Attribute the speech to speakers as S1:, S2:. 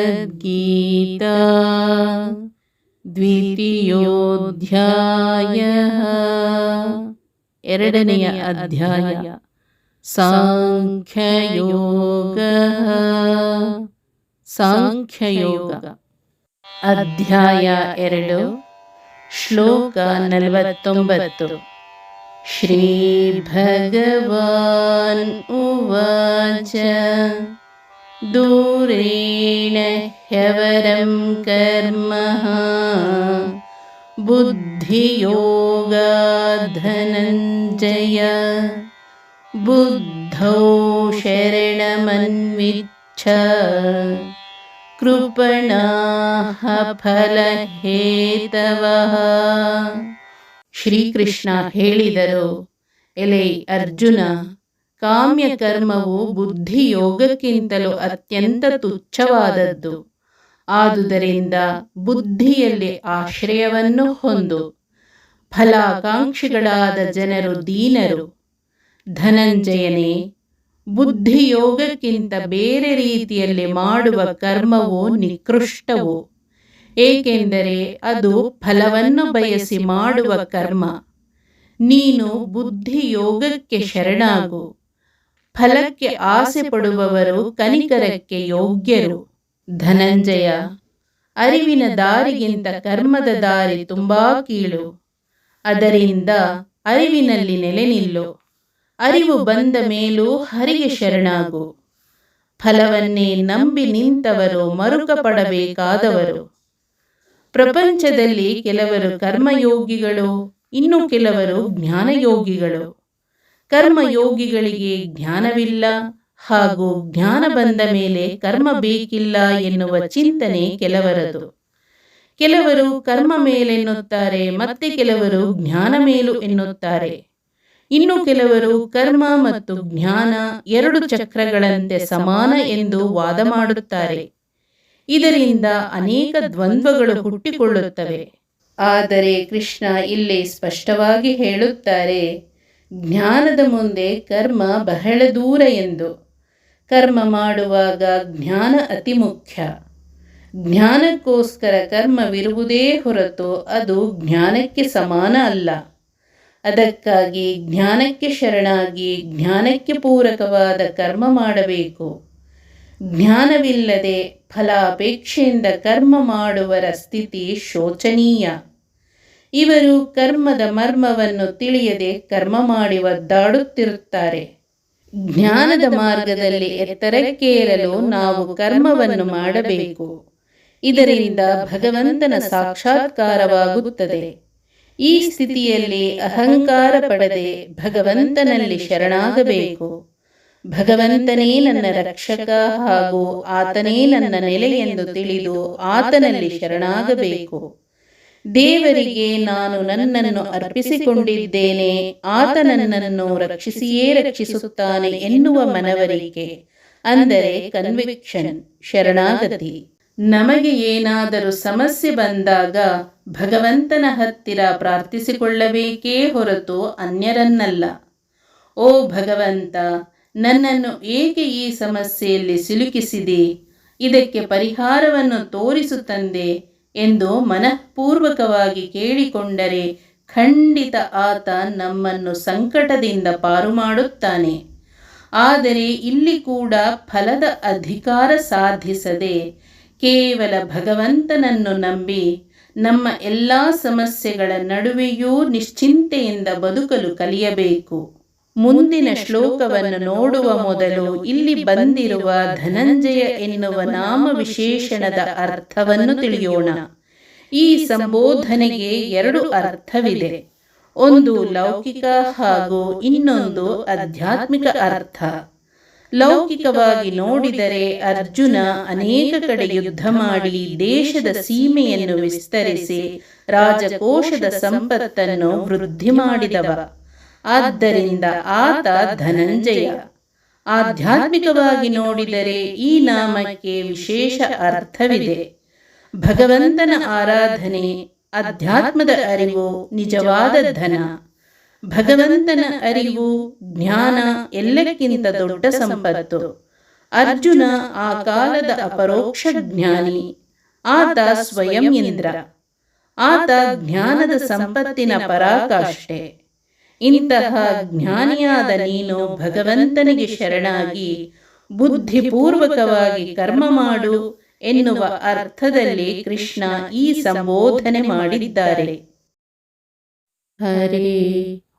S1: श्रीमद्भगवद्गीता द्वितीयोऽध्यायः ಎರಡನೆಯ ಅಧ್ಯಾಯ ಸಾಂಖ್ಯಯೋಗಃ ಸಾಂಖ್ಯಯೋಗ ಅಧ್ಯಾಯ ಎರಡು ಶ್ಲೋಕ ನಲವತ್ತೊಂಬತ್ತು श्रीभगवान् उवाच दूरेण ह्यवरं कर्मः बुद्धियोगाधनञ्जय बुद्धौ शरणमन्विच्छ ಕೃಪಣಾಹ ಫಲಹೇತವಃ ಶ್ರೀಕೃಷ್ಣ ಹೇಳಿದರು, ಎಲೆ ಅರ್ಜುನ ಕಾಮ್ಯ ಕರ್ಮವು ಬುದ್ಧಿಯೋಗಕ್ಕಿಂತಲೂ ಅತ್ಯಂತ ತುಚ್ಛವಾದದ್ದು. ಆದುದರಿಂದ ಬುದ್ಧಿಯಲ್ಲಿ ಆಶ್ರಯವನ್ನು ಹೊಂದು ಫಲಾಕಾಂಕ್ಷಿಗಳಾದ ಜನರು ದೀನರು. ಧನಂಜಯನೇ ಬುದ್ಧಿಯೋಗಕ್ಕಿಂತ ಬೇರೆ ರೀತಿಯಲ್ಲಿ ಮಾಡುವ ಕರ್ಮವೋ ನಿಕೃಷ್ಟವೋ. ಏಕೆಂದರೆ ಅದು ಫಲವನ್ನು ಬಯಸಿ ಮಾಡುವ ಕರ್ಮ. ನೀನು ಬುದ್ಧಿಯೋಗಕ್ಕೆ ಶರಣಾಗು. ಫಲಕ್ಕೆ ಆಸೆ ಪಡುವವರು ಕನಿಕರಕ್ಕೆ ಯೋಗ್ಯರು. ಧನಂಜಯ, ಅರಿವಿನ ದಾರಿಗಿಂತ ಕರ್ಮದ ದಾರಿ ತುಂಬಾ ಕೀಳು. ಅದರಿಂದ ಅರಿವಿನಲ್ಲಿ ನೆಲೆ ನಿಲ್ಲು. ಅರಿವು ಬಂದ ಮೇಲೂ ಹರಿಗೆ ಶರಣಾಗು. ಫಲವನ್ನೇ ನಂಬಿ ನಿಂತವರು ಮರುಕ ಪಡಬೇಕಾದವರು ಪ್ರಪಂಚದಲ್ಲಿ ಕೆಲವರು ಕರ್ಮಯೋಗಿಗಳು, ಇನ್ನು ಕೆಲವರು ಜ್ಞಾನಯೋಗಿಗಳು. ಕರ್ಮಯೋಗಿಗಳಿಗೆ ಜ್ಞಾನವಿಲ್ಲ ಹಾಗೂ ಜ್ಞಾನ ಬಂದ ಮೇಲೆ ಕರ್ಮ ಬೇಕಿಲ್ಲ ಎನ್ನುವ ಚಿಂತನೆ ಕೆಲವರದು. ಕೆಲವರು ಕರ್ಮ ಮೇಲೆನ್ನುತ್ತಾರೆ, ಮತ್ತೆ ಕೆಲವರು ಜ್ಞಾನ ಮೇಲು ಎನ್ನುತ್ತಾರೆ. ಇನ್ನು ಕೆಲವರು ಕರ್ಮ ಮತ್ತು ಜ್ಞಾನ ಎರಡು ಚಕ್ರಗಳಂತೆ ಸಮಾನ ಎಂದು ವಾದ ಮಾಡುತ್ತಾರೆ. ಇದರಿಂದ ಅನೇಕ ದ್ವಂದ್ವಗಳು ಹುಟ್ಟಿಕೊಳ್ಳುತ್ತವೆ. ಆದರೆ ಕೃಷ್ಣ ಇಲ್ಲಿ ಸ್ಪಷ್ಟವಾಗಿ ಹೇಳುತ್ತಾರೆ, ಜ್ಞಾನದ ಮುಂದೆ ಕರ್ಮ ಬಹಳ ದೂರ ಎಂದು. ಕರ್ಮ ಮಾಡುವಾಗ ಜ್ಞಾನ ಅತಿ ಮುಖ್ಯ. ಜ್ಞಾನಕ್ಕೋಸ್ಕರ ಕರ್ಮವಿರುವುದೇ ಹೊರತು ಅದು ಜ್ಞಾನಕ್ಕೆ ಸಮಾನ ಅಲ್ಲ. ಅದಕ್ಕಾಗಿ ಜ್ಞಾನಕ್ಕೆ ಶರಣಾಗಿ ಜ್ಞಾನಕ್ಕೆ ಪೂರಕವಾದ ಕರ್ಮ ಮಾಡಬೇಕು. ಜ್ಞಾನವಿಲ್ಲದೆ ಫಲಾಪೇಕ್ಷೆಯಿಂದ ಕರ್ಮ ಮಾಡುವರ ಸ್ಥಿತಿ ಶೋಚನೀಯ. ಇವರು ಕರ್ಮದ ಮರ್ಮವನ್ನು ತಿಳಿಯದೆ ಕರ್ಮ ಮಾಡಿ ಒದ್ದಾಡುತ್ತಿರುತ್ತಾರೆ. ಜ್ಞಾನದ ಮಾರ್ಗದಲ್ಲಿ ಎತ್ತರಕ್ಕೇರಲು ನಾವು ಕರ್ಮವನ್ನು ಮಾಡಬೇಕು. ಇದರಿಂದ ಭಗವಂತನ ಸಾಕ್ಷಾತ್ಕಾರವಾಗುತ್ತದೆ. ಈ ಸ್ಥಿತಿಯಲ್ಲಿ ಅಹಂಕಾರ ಪಡದೆ ಭಗವಂತನಲ್ಲಿ ಶರಣಾಗಬೇಕು. ಭಗವಂತನೇ ನನ್ನ ರಕ್ಷಕ ಹಾಗೂ ಆತನೇ ನನ್ನ ನೆಲೆ ಎಂದು ತಿಳಿದು ಆತನಲ್ಲಿ ಶರಣಾಗಬೇಕು. ದೇವರಿಗೆ ನಾನು ನನ್ನನ್ನು ಅರ್ಪಿಸಿಕೊಂಡಿದ್ದೇನೆ, ಆತ ನನ್ನನ್ನು ರಕ್ಷಿಸಿಯೇ ರಕ್ಷಿಸುತ್ತಾನೆ ಎನ್ನುವ ಮನವರಿಕೆ, ಅಂದರೆ ಕನ್ವಿಕ್ಷನ್ ಶರಣಾಗತಿ. ನಮಗೆ ಏನಾದರೂ ಸಮಸ್ಯೆ ಬಂದಾಗ ಭಗವಂತನ ಹತ್ತಿರ ಪ್ರಾರ್ಥಿಸಿಕೊಳ್ಳಬೇಕೇ ಹೊರತು ಅನ್ಯರನ್ನಲ್ಲ. ಓ ಭಗವಂತ, ನನ್ನನ್ನು ಏಕೆ ಈ ಸಮಸ್ಯೆಯಲ್ಲಿ ಸಿಲುಕಿಸಿದೆ? ಇದಕ್ಕೆ ಪರಿಹಾರವನ್ನು ತೋರಿಸು ತಂದೆ ಎಂದು ಮನಃಪೂರ್ವಕವಾಗಿ ಕೇಳಿಕೊಂಡರೆ ಖಂಡಿತ ಆತ ನಮ್ಮನ್ನು ಸಂಕಟದಿಂದ ಪಾರು ಮಾಡುತ್ತಾನೆ. ಆದರೆ ಇಲ್ಲಿ ಕೂಡ ಫಲದ ಅಧಿಕಾರ ಸಾಧಿಸದೆ ಕೇವಲ ಭಗವಂತನನ್ನು ನಂಬಿ ನಮ್ಮ ಎಲ್ಲ ಸಮಸ್ಯೆಗಳ ನಡುವೆಯೂ ನಿಶ್ಚಿಂತೆಯಿಂದ ಬದುಕಲು ಕಲಿಯಬೇಕು. ಮುಂದಿನ ಶ್ಲೋಕವನ್ನು ನೋಡುವ ಮೊದಲು ಇಲ್ಲಿ ಬಂದಿರುವ ಧನಂಜಯ ಎನ್ನುವ ನಾಮ ವಿಶೇಷಣದ ಅರ್ಥವನ್ನು ತಿಳಿಯೋಣ. ಈ ಸಂಬೋಧನೆಗೆ ಎರಡು ಅರ್ಥವಿದೆ. ಒಂದು ಲೌಕಿಕ ಹಾಗೂ ಇನ್ನೊಂದು ಆಧ್ಯಾತ್ಮಿಕ ಅರ್ಥ. ಲೌಕಿಕವಾಗಿ ನೋಡಿದರೆ ಅರ್ಜುನ ಅನೇಕ ಕಡೆ ಯುದ್ಧ ಮಾಡಿ ದೇಶದ ಸೀಮೆಯನ್ನು ವಿಸ್ತರಿಸಿ ರಾಜಕೋಶದ ಸಂಪತ್ತನ್ನು ವೃದ್ಧಿ ಮಾಡಿದವ. ಆದ್ದರಿಂದ ಆತ ಧನಂಜಯ. ಆಧ್ಯಾತ್ಮಿಕವಾಗಿ ನೋಡಿದರೆ ಈ ನಾಮಕ್ಕೆ ವಿಶೇಷ ಅರ್ಥವಿದೆ. ಭಗವಂತನ ಆರಾಧನೆ, ಅಧ್ಯಾತ್ಮದ ಅರಿವು, ನಿಜವಾದ ಧನ. ಭಗವಂತನ ಅರಿವು, ಜ್ಞಾನ ಎಲ್ಲಕ್ಕಿಂತ ದೊಡ್ಡ ಸಂಪತ್ತು. ಅರ್ಜುನ ಆ ಕಾಲದ ಅಪರೋಕ್ಷ ಜ್ಞಾನಿ. ಆತ ಸ್ವಯಂ ಇಂದ್ರ. ಆತ ಜ್ಞಾನದ ಸಂಪತ್ತಿನ ಪರಾಕಾಷ್ಠೆ. ಇಂತಹ ಜ್ಞಾನಿಯಾದ ನೀನು ಭಗವಂತನಿಗೆ ಶರಣಾಗಿ, ಬುದ್ಧಿಪೂರ್ವಕವಾಗಿ ಕರ್ಮ ಮಾಡು ಎನ್ನುವ ಅರ್ಥದಲ್ಲಿ ಕೃಷ್ಣ ಈ ಸಂಬೋಧನೆ ಮಾಡಿದ್ದಾರೆ. ಹರೇ